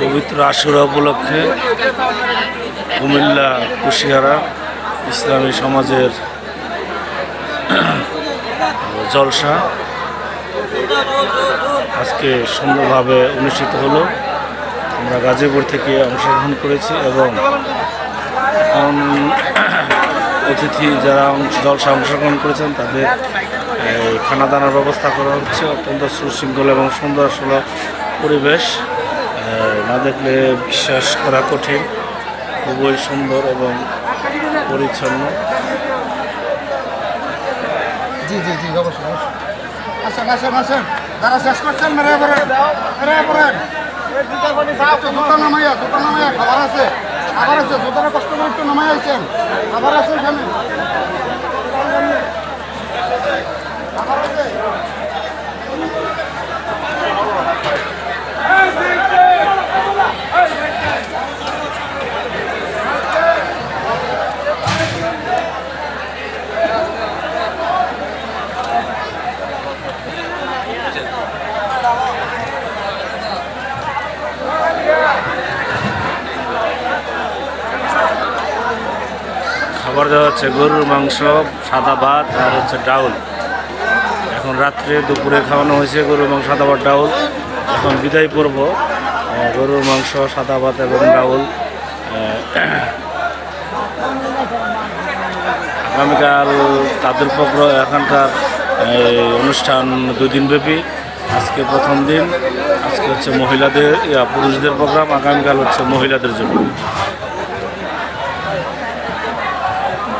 পবিত্র আশুরা উপলক্ষে কুমিল্লা কুশিয়ারা ইসলামী সমাজের জলসা আজকে সুন্দরভাবে অনুষ্ঠিত হলো। আমরা গাজীপুর থেকে অংশগ্রহণ করেছি এবং অতিথি যারা জলসা অংশগ্রহণ করেছেন, তাদের খানা দানার ব্যবস্থা করা হচ্ছে। অত্যন্ত সুশৃঙ্খল এবং সুন্দর সুলভ পরিবেশ। না দেখলে বিশ্বাস করা কঠিন। খুবই সুন্দর এবং পরিচ্ছন্ন। জি জি শেষ করছেন খাবার আছে যতটা কষ্ট করে একটু নামাই আছেন খাবার আছে দেওয়া হচ্ছে গরুর মাংস, সাদা ভাত আর হচ্ছে ডাউল। এখন রাত্রে দুপুরে খাওয়ানো হয়েছে গরুর মাংস, সাদা ভাত, ডাউল। এখন বিদায় পর্ব গরুর মাংস, সাদা ভাত এবং ডাউল। আগামীকাল তাদের পক্ষ এখানকার অনুষ্ঠান দুই দিন ব্যাপী আজকে প্রথম দিন, আজকে হচ্ছে মহিলাদের পুরুষদের প্রোগ্রাম, আগামীকাল হচ্ছে মহিলাদের জন্য।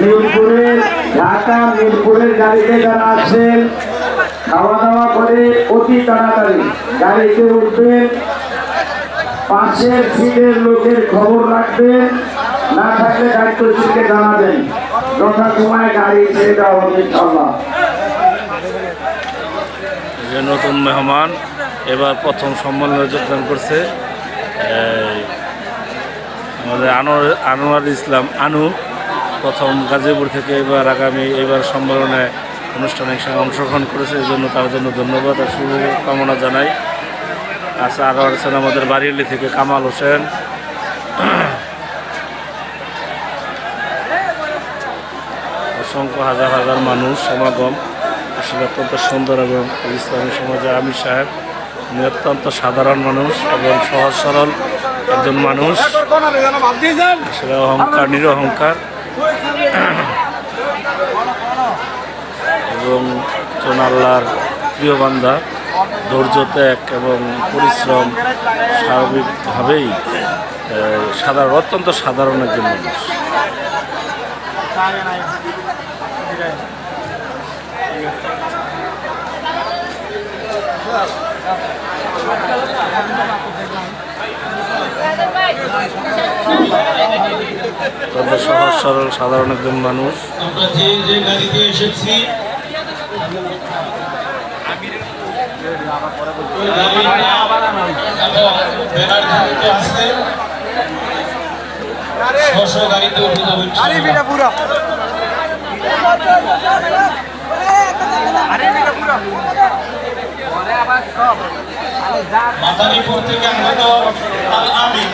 মিরপুরের ঢাকা মিরপুরের গাড়িতে যারা আসছেন খাওয়া দাওয়া করে অতি তাড়াতাড়ি গাড়িতে উঠবেন, পাশের সিটের লোকের খবর রাখবেন, না থাকলে গাড়ি কর্তৃপক্ষকে জানাবেন। যথা সময় গাড়ি ছেড়ে দেওয়া হবে ইনশাল্লাহ নতুন মেহমান এবার প্রথম সম্মেলনে যোগদান করছে আমাদের আনোয়ার আনোয়ার ইসলাম, আনু। প্রথম গাজীপুর থেকে এবার আগামী এবার সম্মেলনে অনুষ্ঠানে সঙ্গে অংশগ্রহণ করেছে, এই জন্য তার জন্য ধন্যবাদ আর শুভকামনা জানাই। আচ্ছা আরও আছেন আমাদের বাড়িয়ালি থেকে কামাল হোসেন। অসংখ্য হাজার হাজার মানুষ সমাগম। আসলে অত্যন্ত সুন্দর এবং ইসলামী সমাজে আমির সাহেব, উনি অত্যন্ত সাধারণ মানুষ এবং সহজ সরল একজন মানুষ। আসলে অহংকার, নিরহংকার। এবং আল্লাহর প্রিয় বান্দা ধৈর্য ত্যাগ এবং পরিশ্রম স্বাভাবিকভাবেই সাধারণ অত্যন্ত সাধারণ একজন মানুষ। অত্যন্ত সহজ সরল সাধারণ একজন মানুষ। আমরা যে যে গাড়িতে এসেছি। মাদারীপুর থেকে আগত আল আমিন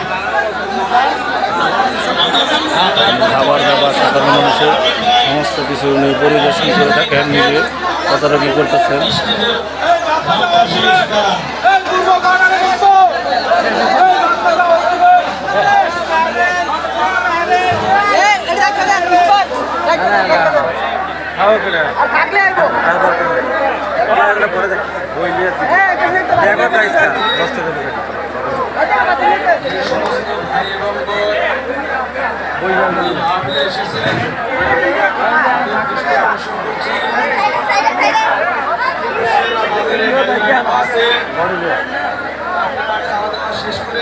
খাবার দাবার, সাধারণ মানুষের সমস্ত কিছু উনি পরিদর্শন করে থাকেন হ্যাঁ, নিজে তদারকি করতেছেন। পরে দেখ দেখো শেষ করে